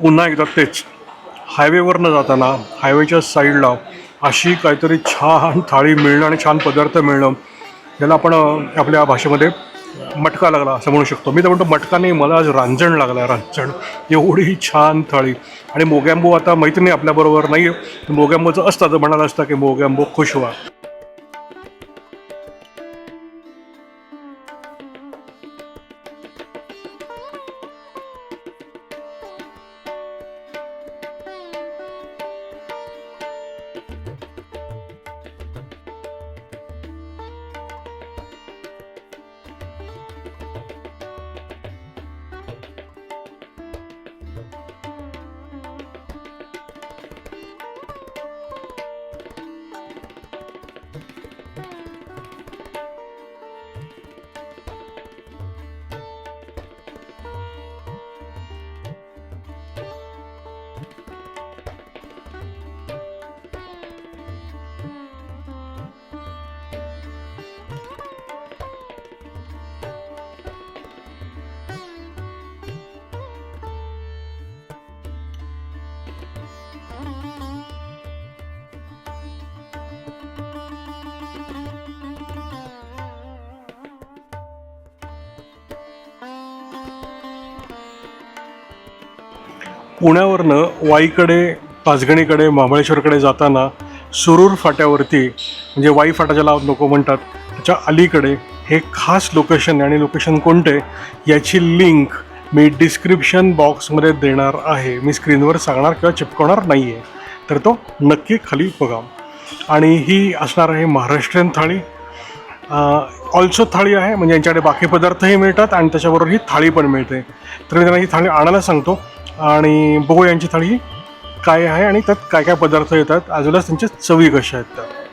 पुन्हा एकदा तेच. हायवेवरनं जाताना हायवेच्या साईडला अशी काहीतरी छान थाळी मिळणं आणि छान पदार्थ मिळणं याला आपण आपल्या भाषेमध्ये मटका लागला असं म्हणू शकतो. मी तर म्हणतो मटका नाही मला आज रांजण लागला रांजण. एवढी छान थाळी. आणि मोगॅम्बो आता माहिती नाही आपल्याबरोबर नाही आहे मोगॅम्बोचं असतं तर म्हणाला असतं की मोगॅम्बो खुश व्हा. पुण्यावरनं वाईकडे पाचगणीकडे महाबळेश्वरकडे जाताना सुरूर फाट्यावरती म्हणजे वाई फाटा ज्याला लोक म्हणतात त्याच्या अलीकडे हे खास लोकेशन आणि लोकेशन कोणते याची लिंक मी डिस्क्रिप्शन बॉक्समध्ये देणार आहे. मी स्क्रीनवर सांगणार किंवा चिपकवणार नाही आहे तर तो नक्की खाली बघा. आणि ही असणार आहे महाराष्ट्रीयन थाळी. ऑल्सो थाळी आहे म्हणजे यांच्याकडे बाकी पदार्थही मिळतात आणि त्याच्याबरोबर ही थाळी पण मिळते. तर मी त्यांना ही थाळी आणायला सांगतो. आणि बघू यांची थाळी काय आहे आणि त्यात काय काय पदार्थ येतात. आजूलाच त्यांच्या चवी कशा आहेत त्या.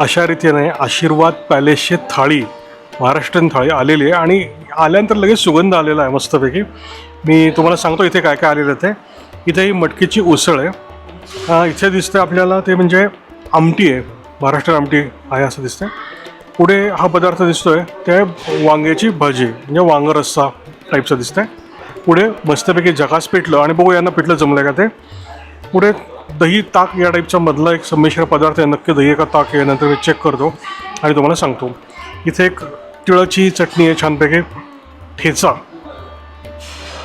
अशा रीतीने आशीर्वाद पॅलेसची थाळी महाराष्ट्रीयन थाळी आलेली आहे आणि आल्यानंतर लगेच सुगंध आलेला आहे मस्तपैकी. मी तुम्हाला सांगतो इथे काय काय आलेलं आहे ते. इथे ही मटकीची उसळ आहे. इथे दिसतं आपल्याला ते म्हणजे आमटी आहे. महाराष्ट्रीयन आमटी आहे असं दिसतंय. पुढे हा पदार्थ दिसतो आहे ते वांग्याची भाजी म्हणजे वांग रस्सा टाईपचं दिसतंय. पुढे मस्तपैकी जकास पिठलं आणि बघू यांना पिठलं जमलं का ते. पुढे दही ताक या टाईपचा मधला एक संमिश्र पदार्थ आहे. नक्की दही का ताक आहे नंतर मी चेक करतो आणि तुम्हाला सांगतो. इथे एक तिळाची चटणी आहे छानपैकी ठेचा.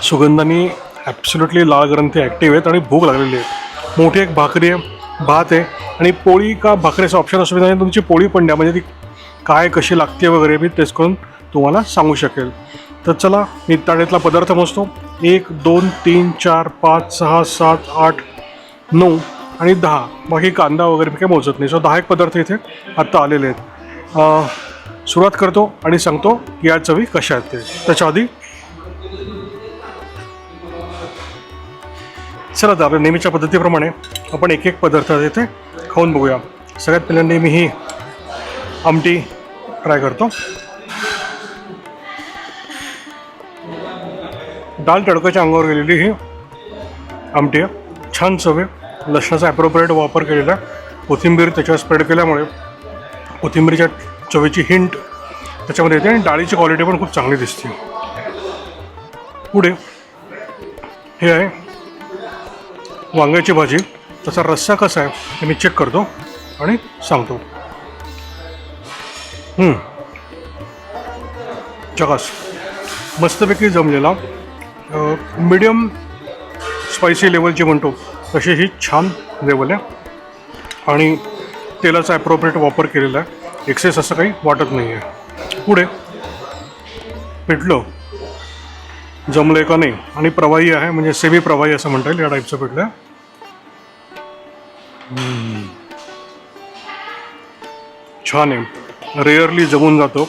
सुगंधाने ॲब्सोल्युटली लाल ग्रंथी ॲक्टिव्ह आहेत आणि भूक लागलेली आहे. मोठी एक भाकरी आहे भात आहे आणि पोळी का भाकरीचा ऑप्शन असू नाही. तुमची पोळी पण द्या. म्हणजे ती काय कशी लागते वगैरे मी टेस्ट करून तुम्हाला सांगू शकेल. तर चला मी ताडेतला पदार्थ मोजतो. एक दोन तीन चार पाच सहा सात आठ नऊ आणि दहा. बाकी कांदा वगैरे काही काय मोजत नाही. सो दहा एक पदार्थ इथे आत्ता आलेले आहेत. सुरुवात करतो आणि सांगतो की या चवी कशा आहेत ते. त्याच्या आधी चला तर आपल्या नेहमीच्या पद्धतीप्रमाणे आपण एक एक पदार्थ इथे खाऊन बघूया. सगळ्यात पहिल्यांदा मी ही आमटी ट्राय करतो. डाल तडकाच्या अंगावर गेलेली ही आमटी आहे. छान चवे लसणाचा ॲप्रोप्रिएट वापर केलेला आहे कोथिंबीर त्याच्यावर स्प्रेड केल्यामुळे कोथिंबीरच्या चवीची हिंट त्याच्यामध्ये येते आणि डाळीची क्वालिटी पण खूप चांगली दिसते. पुढे हे आहे वांग्याची भाजी. त्याचा रस्सा कसा आहे हे मी चेक करतो आणि सांगतो. चकास मस्तपैकी जमलेला मीडियम स्पायसी लेवलची म्हणतो तशी ही छान लेवल आहे. आणि तेलाचा ॲप्रोप्रिएट वापर केलेला आहे. एक्सेस असं काही वाटत नाही आहे पुढे पिठलं. जमलं का नाही? आणि प्रवाही आहे म्हणजे सेमी प्रवाही असं म्हणता येईल या टाईपचं पिठलं. आहे छान आहे. रेअरली जमून जातो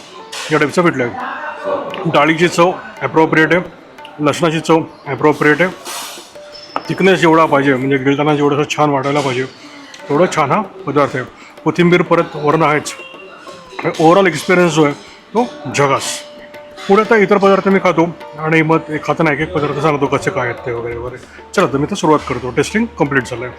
या टाईपचं पिठलं. आहे डाळीची चव ॲप्रोप्रिएट आहे. लसणाची चव ॲप्रोप्रिएट आहे. थिकनेस जेवढा पाहिजे म्हणजे गिळताना जेवढं असं छान वाटायला पाहिजे तेवढं छान हा पदार्थ आहे. कोथिंबीर परत वरण आहेच. ओव्हरऑल एक्सपिरियन्स जो आहे तो जगास. पुढे तर इतर पदार्थ मी खातो आणि मग खाताना एक एक पदार्थ सांगतो कसे काय आहेत ते वगैरे वगैरे. चला तर मी तर सुरुवात करतो. टेस्टिंग कंप्लीट झालं आहे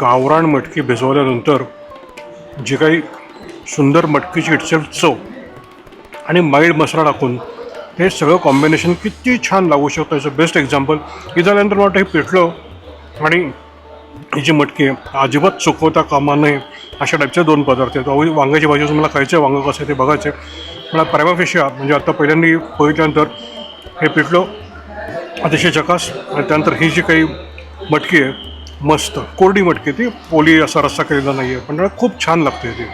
गावरान मटकी भिजवल्यानंतर जे काही सुंदर मटकीची इटसेल्फ चव आणि माइल्ड मसाला टाकून हे सगळं कॉम्बिनेशन किती छान लागू शकतं याचं बेस्ट एक्झाम्पल हे झाल्यानंतर मला वाटतं हे पिठलं आणि ही जी मटकी आहे अजिबात चुकवता कामा नये अशा टाईपचे दोन पदार्थ आहेत. अहो, वांग्याची भाजी असून मला खायचं आहे वांगं कसं आहे ते बघायचं आहे. मला पॅरामाफेशिया म्हणजे आता पहिल्यांदा बघितल्यानंतर हे पिठलं अतिशय चकास आणि त्यानंतर ही जी काही मटकी आहे मस्त. कोरडी मटकी ती पोली असा रस्सा केलेला नाही आहे पण खूप छान लागते ती.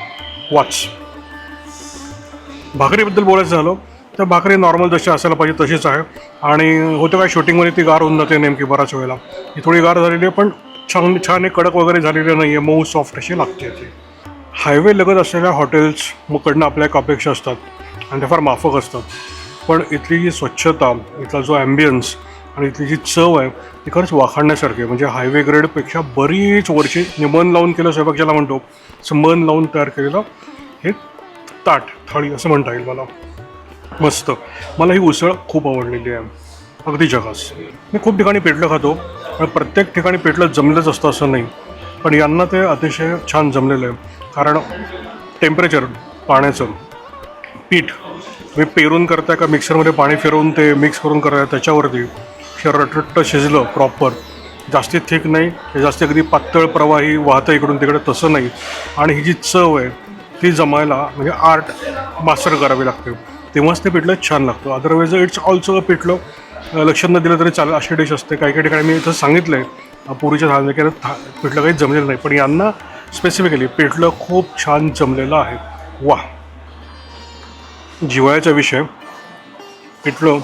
वॉच भाकरीबद्दल बोलायचं झालं तर भाकरी नॉर्मल जशी असायला पाहिजे तशीच आहे. आणि होतं काय शूटिंगमध्ये ती गार होऊन जाते नेमकी बऱ्याच वेळेला. ही थोडी गार झालेली आहे पण छान छान एक कडक वगैरे झालेली नाही आहे मऊ सॉफ्ट अशी लागते ती. हायवे लगत असलेल्या हॉटेल्स मुकडनं आपल्या एक अपेक्षा असतात. आणि त्या फार माफक असतात. पण इथली जी स्वच्छता इथला जो ॲम्बियन्स आणि इथली जी चव आहे ती खरंच वाखाणण्यासारखी आहे. म्हणजे हायवे ग्रेडपेक्षा बरीच वर्षी निमन मन लावून केलं स्वयंपाक ज्याला म्हणतो मन लावून तयार केलेलं हे ताट थाळी असं म्हणता येईल मला. मस्त. मला ही उसळ खूप आवडलेली आहे. अगदी जगास. मी खूप ठिकाणी पेटलं खातो आणि प्रत्येक ठिकाणी पेटलं जमलंच असतं असं नाही. पण यांना ते अतिशय छान जमलेलं आहे. कारण टेम्परेचर पाण्याचं पीठ. तुम्ही पेरून करताय का मिक्सरमध्ये पाणी फिरवून ते मिक्स करून करताय त्याच्यावरती हे रटरट्ट शिजलं प्रॉपर जास्ती थिक नाही हे जास्ती अगदी पातळ प्रवाही वाहतं इकडून तिकडे तसं नाही. आणि ही जी चव आहे ती जमायला म्हणजे आर्ट मास्टर करावी लागते. तेव्हाच ते पिठलं छान लागतं. अदरवाईज इट्स ऑल्सो पिठलं. लक्ष न दिलं तरी चालेल अशी डिश असते. काही काही ठिकाणी मी इथं सांगितलं आहे पुरीच्या झालं की था पिठलं काही जमलेलं नाही. पण यांना स्पेसिफिकली पिठलं खूप छान जमलेलं आहे. वा जिवाळ्याचा विषय पिठलं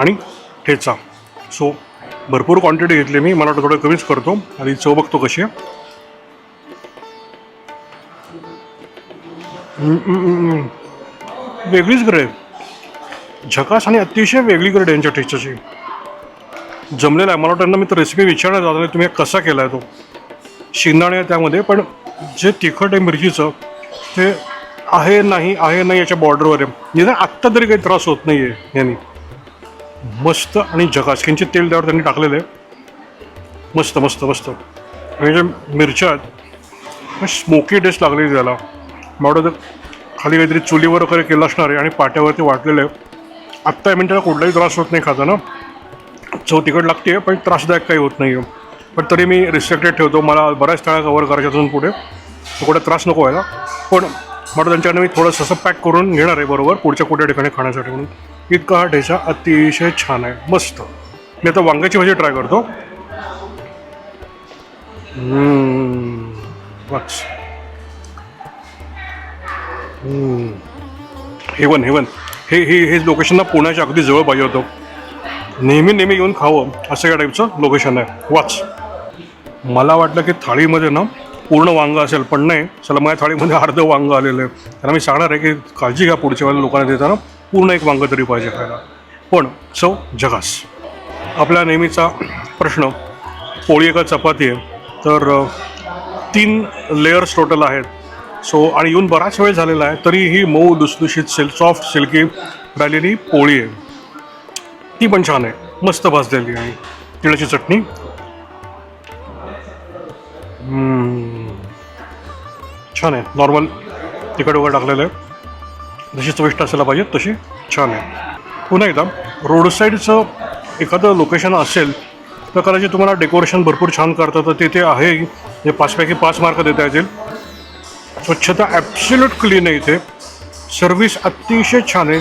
आणि ठेचा. सो भरपूर क्वांटिटी घेतली मी. मला वाटतं थोडं कमीच करतो. आणि चव बघतो कशी आहे. वेगळीच ग्रेड झकास आणि अतिशय वेगळी ग्रेड यांच्या टेस्टची जमलेला आहे. मला वाटतं ना मी तर रेसिपी विचारण्यात जातो तुम्ही कसा केला आहे तो. शेंगदाणे आहे त्यामध्ये. पण जे तिखट आहे मिरचीचं ते आहे नाही आहे नाही याच्या बॉर्डरवर आहे. म्हणजे निदान आत्ता तरी काही त्रास होत नाही आहे यांनी. मस्त आणि जगास किंचित तेल त्यावर त्यांनी टाकलेलं. आहे मस्त मस्त मस्त. आणि ज्या मिरच्या आहेत स्मोकी टेस्ट लागलेली त्याला. मला तर खाली काहीतरी चुलीवर वगैरे केलं असणार आहे आणि पाट्यावरती वाटलेलं आहे. आत्ता मिनटाला कुठलाही त्रास होत नाही खाताना. चव तिखट लागते पण त्रासदायक काही होत नाही आहे पण तरी मी रिस्ट्रिक्टेड ठेवतो. मला बऱ्याच तळ्या कवर करायच्या अजून पुढे. कुठे त्रास नको व्हायला. पण मला त्यांच्याकडे मी थोडंसं पॅक करून घेणार आहे बरोबर? पुढच्या कुठल्या ठिकाणी खाण्यासाठी म्हणून. इतका हा ठेचा अतिशय छान आहे मस्त. मी आता वांग्याची भाजी ट्राय करतो. वाच हेवन हेवन. हे हे हे लोकेशन ना पुण्याच्या अगदी जवळ पाहिजे होतं. नेहमी नेहमी येऊन खावं असं या टाईपचं लोकेशन आहे. वाच. मला वाटलं की थाळीमध्ये ना पूर्ण वांगं असेल पण नाही. चला माझ्या थाळीमध्ये अर्धं वांगं आलेलं आहे. त्यांना मी सांगणार आहे की काळजी घ्या पुढच्या वेळेला लोकांना देताना. पूर्ण एक वांगं तरी पाहिजे खायला. पण चव जगास. आपला नेहमीचा प्रश्न पोळी एका चपाती आहे तर तीन लेयर्स टोटल आहेत. सो आणि येऊन बराच वेळ झालेला आहे तरी ही मऊ दुसदुशीत सिल्क सॉफ्ट सिल्की राहिलेली पोळी आहे. ती पण छान आहे मस्त भाजलेली आहे. तिळाची चटणी. छान आहे नॉर्मल तिखट वगैरे टाकलेलं आहे. जशी चविष्ट असायला पाहिजे तशी छान आहे. पुन्हा एकदा रोड साईडचं एखादं लोकेशन असेल तर कदाचित तुम्हाला डेकोरेशन भरपूर छान करतं तर तिथे आहे. जे पाचपैकी पाच मार्क देता येतील. स्वच्छता ॲब्सल्यूट क्लीन आहे इथे. सर्व्हिस अतिशय छान आहे.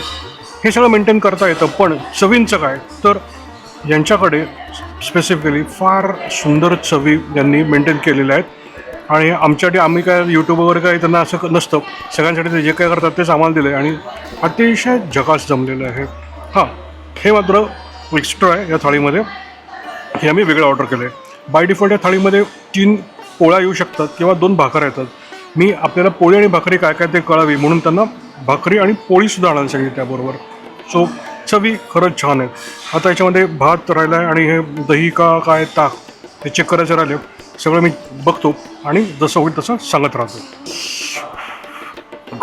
हे सगळं मेंटेन करता येतं पण चवींचं काय? तर यांच्याकडे स्पेसिफिकली फार सुंदर चवी यांनी मेंटेन केलेल्या आहेत. आणि आमच्यासाठी आम्ही काय यूट्यूबवर वगैरे काय त्यांना असं नसतं. सगळ्यांसाठी ते जे काय करतात तेच आम्हाला दिलं आहे आणि अतिशय झकास जमलेलं आहे. हां हे मात्र एक्स्ट्रा आहे या थाळीमध्ये. हे आम्ही वेगळं ऑर्डर केलं आहे बाय डिफॉल्ट या थाळीमध्ये तीन पोळ्या येऊ शकतात किंवा दोन भाकऱ्या येतात. मी आपल्याला पोळी आणि भाकरी काय काय ते कळावी म्हणून त्यांना भाकरी आणि पोळीसुद्धा आणायला सांगितली त्याबरोबर. सो चवी खरंच छान आहे. आता याच्यामध्ये भात राहिला आहे आणि हे दही का काय ताक हे चेक करायचं राहिले सगळं मी बघतो आणि जसं होईल तसं सांगत राहतो.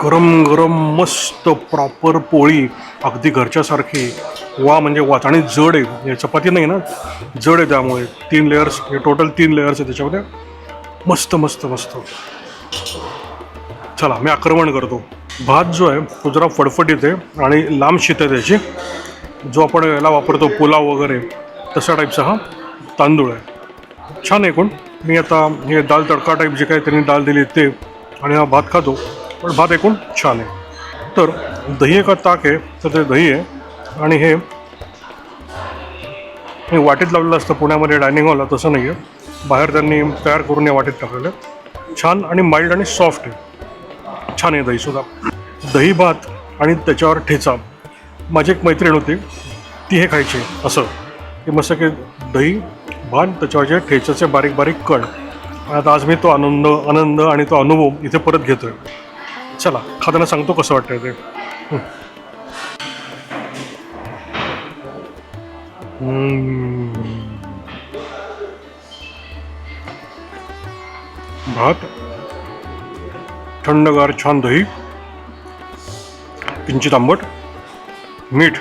गरम गरम मस्त प्रॉपर पोळी अगदी घरच्यासारखी. वा म्हणजे वाच आणि जड आहे. चपाती नाही ना? जड आहे त्यामुळे. तीन लेयर्स हे टोटल तीन लेयर्स आहे त्याच्यामध्ये. मस्त मस्त मस्त. चला मी आक्रमण करतो. भात जो आहे तो जरा फडफडीत आहे आणि लांब शीत आहे त्याची. जो आपण याला वापरतो पुलाव वगैरे तशा टाईपचा हा तांदूळ आहे. छान आहे कोण? मी आता हे दाल तडका टाईप जे काही त्यांनी दाल दिली ते आणि हा भात खातो पण भात एकूण छान आहे. तर दही एका ताक आहे तर ते दही आहे. आणि हे हे वाटीत लावलेलं असतं पुण्यामध्ये डायनिंग हॉलला तसं नाही आहे बाहेर त्यांनी तयार करून या वाटीत टाकलेलं आहे. छान आणि माइल्ड आणि सॉफ्ट आहे. छान आहे दहीसुद्धा दही भात आणि त्याच्यावर ठेचा. माझी एक मैत्रीण होती ती हे खायची असं. की मस्त की दही भात त्याच्यावरचे ठेच्याचे बारीक बारीक कण. आता आज मी तो आनंद आनंद आणि तो अनुभव इथे परत घेतोय. चला खाताना सांगतो कसं वाटतंय ते. भात. थंडगार छान दही. किंचित आंबट. मीठ.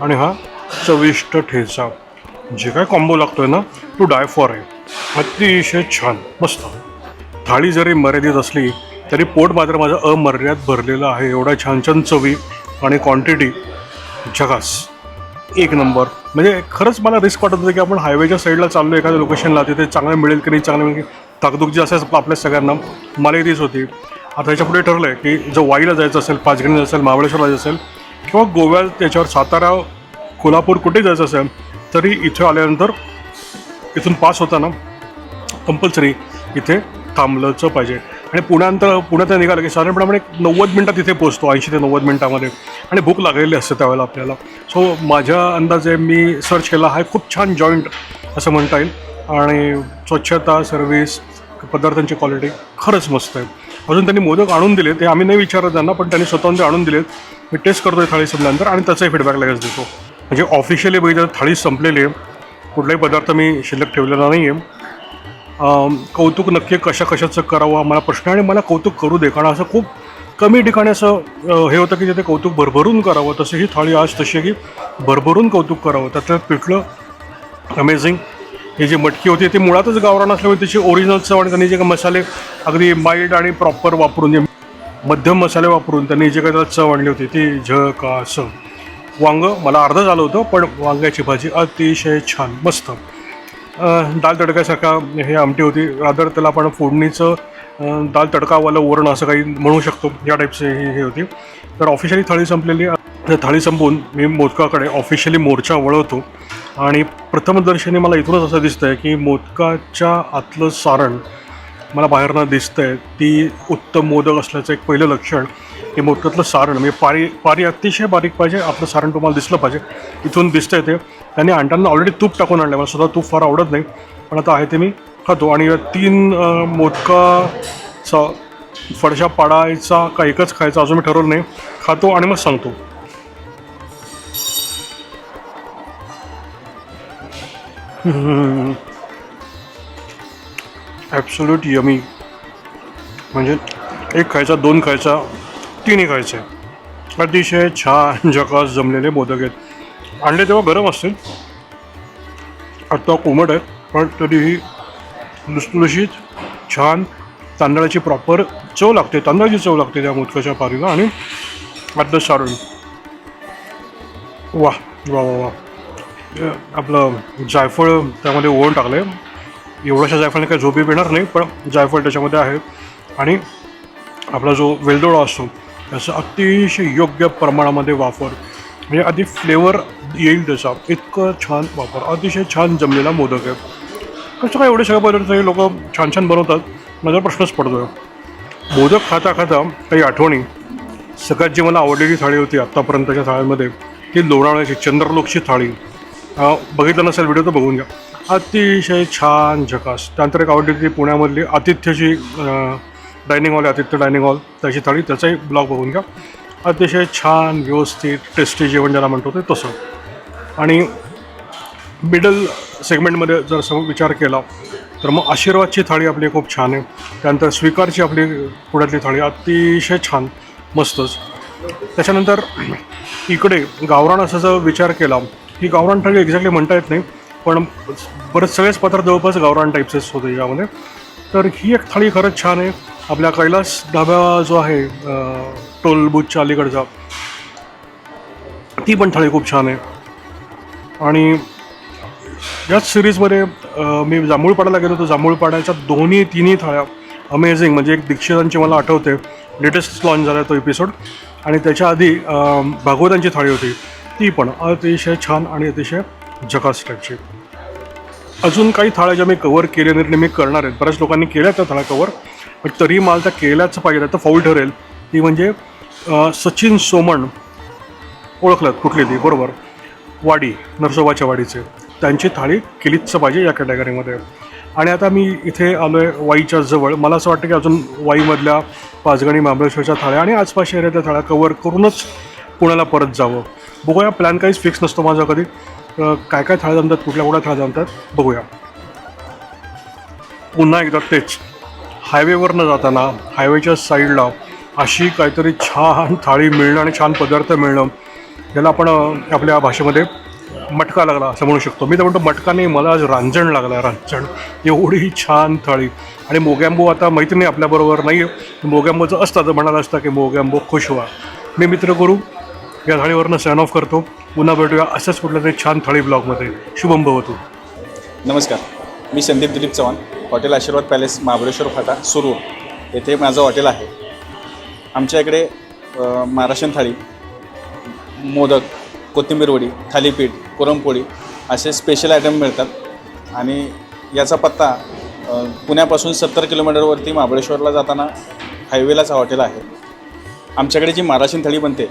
आणि हा चविष्ट ठेचा. जे काय कॉम्बो लागतोय ना तो डाय फॉर आहे. अतिशय छान मस्त. थाळी जरी मर्यादित असली तरी पोट मात्र माझं अमर्याद भरलेलं आहे. एवढ्या छान छान चवी आणि क्वांटिटी जगास एक नंबर म्हणजे खरंच मला रिस्क वाटत होतं की आपण हायवेच्या साईडला चाललो एखाद्या लोकेशनला तिथे चांगलं मिळेल की नाही चांगलं मिळेल की जी असेल आपल्या सगळ्यांना मला तीच होती. आता ह्याच्यापुढे ठरलं आहे की जर वाईला जायचं असेल पाचगणी असेल महाबळेश्वरला जायचं असेल किंवा गोव्यात त्याच्यावर सातारा कोल्हापूर कुठे जायचं असेल तरी इथे आल्यानंतर इथून पास होताना कंपल्सरी इथे थांबलंच पाहिजे. आणि पुण्यानंतर पुण्यात निघालं की साधारणपणे आपण एक नव्वद मिनटात तिथे पोचतो ऐंशी ते नव्वद मिनटामध्ये. आणि भूक लागलेली असते त्यावेळेला आपल्याला. सो माझ्या अंदाजे मी सर्च केला हा खूप छान जॉईंट असं म्हणता येईल. आणि स्वच्छता सर्व्हिस पदार्थांची क्वालिटी खरंच मस्त आहे. अजून त्यांनी मोदक आणून दिले ते आम्ही नाही विचारत त्यांना पण त्यांनी स्वतःहून ते आणून दिलेत. मी टेस्ट करतो थाळी संपल्यानंतर आणि त्याचाही फीडबॅक लगेच देतो. म्हणजे ऑफिशियली बघितलं तर थाळी संपलेली आहे. कुठलाही पदार्थ मी शिल्लक ठेवलेला नाही आहे कौतुक नक्की कशा कशाचं करावं हा मला प्रश्न आहे आणि मला कौतुक करू दे कारण असं खूप कमी ठिकाणी असं हे होतं की जिथे कौतुक भरभरून करावं तसे ही थाळी आज तशी आहे की भरभरून कौतुक करावं. त्यातलं पिठलं अमेझिंग ही जी मटकी होती ती मुळातच गावरान असल्यामुळे त्याची ओरिजिनल चव आणि त्यांनी जे काही मसाले अगदी माइल्ड आणि प्रॉपर वापरून जे मध्यम मसाले वापरून त्यांनी जे काही त्याला चव आणली होती ती झकास वांग मला अर्धं झालं होतं पण वांग्याची भाजी अतिशय छान मस्त. दाल तडक्यासारखा हे आमटी होती. रादर त्याला आपण फोडणीचं दाल तडकावालं वरण असं काही म्हणू शकतो या टाईपची हे हे होती. तर ऑफिशियली थाळी संपलेली थाळी संपवून मी मोदकाकडे ऑफिशियली मोर्चा वळवतो. आणि प्रथमदर्शनी मला इथूनच असं दिसतं आहे की मोदकाच्या आतलं सारण मला बाहेरनं दिसतं आहे ती उत्तम मोदक असल्याचं एक पहिलं लक्षण. हे मोदकातलं सारण म्हणजे पारी पारी अतिशय बारीक पाहिजे. आपलं सारण तुम्हाला दिसलं पाहिजे. इथून दिसतंय ते. त्यांनी आणताना ऑलरेडी तूप टाकून आणलं मला सुद्धा तूप फार आवडत नाही. पण आता आहे ते मी खातो. आणि तीन मोदकाचा फडशा पाडायचा का एकच खायचा अजून मी ठरवलं नाही. खातो आणि मग सांगतो. ॲब्सोल्यूट यमी म्हणजे एक खायचा दोन खायचा. तिन्ही निघायचे. अतिशय छान जकास जमलेले मोदक आहेत. आणले तेव्हा गरम असतील. आता कोमट आहेत पण तरीही लुसलुशीत छान तांदळाची प्रॉपर चव लागते. तांदळाची चव लागते त्या मोदकाच्या पारीला आणि आत्ता सारण. वा वा वा वा आपलं जायफळ त्यामध्ये ओवून टाकलं आहे एवढ्याशा जायफळने काही झोपी येणार नाही पण जायफळ त्याच्यामध्ये आहे. आणि आपला जो वेलदोडा असतो असं अतिशय योग्य प्रमाणामध्ये वापर. म्हणजे आधी फ्लेवर येईल त्याचा इतकं छान वापर. अतिशय छान जमलेला मोदक आहे. कसं काय एवढे सगळे पदार्थ हे लोक छान छान बनवतात? माझा प्रश्नच पडतो मोदक खाता खाता काही आठवणी? सगळ्यात जी मला आवडलेली थाळी होती आत्तापर्यंतच्या थाळ्यांमध्ये ती लोणावळ्याची चंद्रलोकची थाळी. बघितलं नसेल व्हिडिओ तर बघून घ्या. अतिशय छान झकास. त्यानंतर एक आवडली ती पुण्यामधली आतिथ्यची डायनिंग हॉल आहे आतिथ्य डायनिंग हॉल त्याची थाळी त्याचाही ब्लॉग बघून घ्या. अतिशय छान व्यवस्थित टेस्टी जेवण ज्याला म्हणतो ते तसं. आणि मिडल सेगमेंटमध्ये जर सम विचार केला तर मग आशीर्वादची थाळी आपली खूप छान आहे. त्यानंतर स्वीकारची आपली पुण्यातली थाळी अतिशय छान मस्तच. त्याच्यानंतर इकडे गावरान असा जर विचार केला ही गावरान थाळी एक्झॅक्टली म्हणता येत नाही पण बरेच सगळेच पदार्थ जवळपास गावरान टाईपचेच होते यामध्ये. तर ही एक थाळी खरंच छान आहे. आपल्या कैलास ढाबा जो आहे अं, टोल बुथच्या अलीकडचा ती पण थाळी खूप छान आहे. आणि याच सिरीजमध्ये मी जांभूळपाड्याला गेलो होतो. जांभूळपाड्याच्या दोन्ही तिन्ही थाळ्या अमेझिंग म्हणजे एक दीक्षितांची मला आठवते. लेटेस्ट लॉन्च झाला तो एपिसोड आणि त्याच्या आधी भागवतांची थाळी होती. ती पण अतिशय छान आणि अतिशय जकास टाईपची अजून काही थाळ्या ज्या मी कवर केल्या नाहीत मी करणार आहेत. बऱ्याच लोकांनी केल्या त्या थाळ्या कवर पण तरी मला त्या केल्याच पाहिजे तर फाऊल ठरेल. ती म्हणजे सचिन सोमण ओळखलं कुठली ती? बरोबर. वाडी नरसोबाच्या वाडीचे. त्यांची थाळी केलीच पाहिजे या कॅटेगरीमध्ये आणि आता मी इथे आलो आहे वाईच्या जवळ. मला असं वाटतं की अजून वाईमधल्या पाचगणी महाबळेश्वरच्या थाळ्या आणि आसपास एरियातल्या थाळ्या कवर करूनच पुण्याला परत जावं. बघूया प्लॅन काहीच फिक्स नसतो माझा कधी. काय काय थाळ्या जमतात कुठल्या कुठल्या थाळ्या जमतात बघूया. पुन्हा एकदा तेच. हायवेवरनं जाताना हायवेच्या साईडला अशी काहीतरी छान थाळी मिळणं आणि छान पदार्थ मिळणं याला आपण आपल्या भाषेमध्ये मटका लागला असं म्हणू शकतो. मी तर म्हणतो मटका नाही मला आज रांजण लागला रांजण. एवढी छान थाळी. आणि मोगॅम्बो आता माहिती नाही आपल्याबरोबर नाही आहे मोगॅम्बोचं असतं तर म्हणाला असता की मोगॅम्बो खुश व्हा. मी मित्र करू या थाळीवरनं सॅन ऑफ करतो. पुन्हा भेटूया असंच कुठल्या तरी छान थाळी ब्लॉगमध्ये शुभम भवतो नमस्कार. मी संदीप दिलीप चव्हाण. हॉटेल आशीर्वाद पॅलेस महाबळेश्वर फाटा सुरू. येथे माझं हॉटेल आहे. आमच्या इकडे महाराष्ट्रीयन थाळी मोदक कोथिंबीर वडी थालीपीठ पुरणपोळी असे स्पेशल आयटम मिळतात. आणि याचा पत्ता पुण्यापासून सत्तर किलोमीटरवरती महाबळेश्वरला जाताना हायवेलाच हा हॉटेल आहे. आमच्याकडे जी महाराष्ट्रीयन थाळी बनते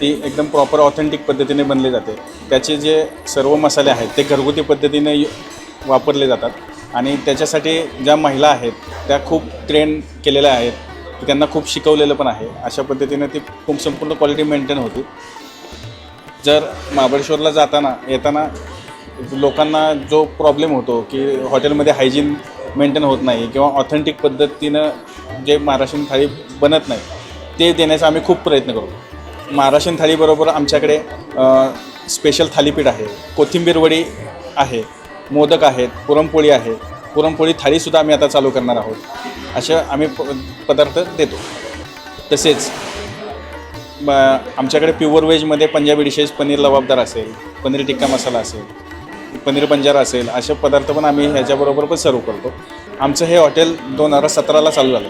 ती एकदम प्रॉपर ऑथेंटिक पद्धतीने बनली जाते. त्याचे जे सर्व मसाले आहेत ते घरगुती पद्धतीने वापरले जातात. आणि त्याच्यासाठी ज्या महिला आहेत त्या खूप ट्रेन केलेल्या आहेत. त्यांना खूप शिकवलेलं पण आहे. अशा पद्धतीने ती खूप संपूर्ण क्वालिटी मेंटेन होती. जर महाबळेश्वरला जाताना येताना लोकांना जो प्रॉब्लेम होतो की हॉटेलमध्ये हायजीन मेंटेन होत नाही किंवा ऑथेंटिक पद्धतीनं जे महाराष्ट्रीयन थाळी बनत नाही ते देण्याचा आम्ही खूप प्रयत्न करू. महाराष्ट्रीयन थाळीबरोबर आमच्याकडे स्पेशल थालीपीठ आहे. कोथिंबीर वडी आहे. मोदक आहेत पुरणपोळी आहे. पुरणपोळी थाळीसुद्धा आम्ही आता चालू करणार आहोत. असे आम्ही प पदार्थ देतो. तसेच आमच्याकडे प्युअर व्हेजमध्ये पंजाबी डिशेस पनीर लबाबदार असेल पनीर टिक्का मसाला असेल पनीर पंजारा असेल असे पदार्थ पण आम्ही ह्याच्याबरोबर पण सर्व करतो. आमचं हे हॉटेल दोन हजार सतराला चालू झालं.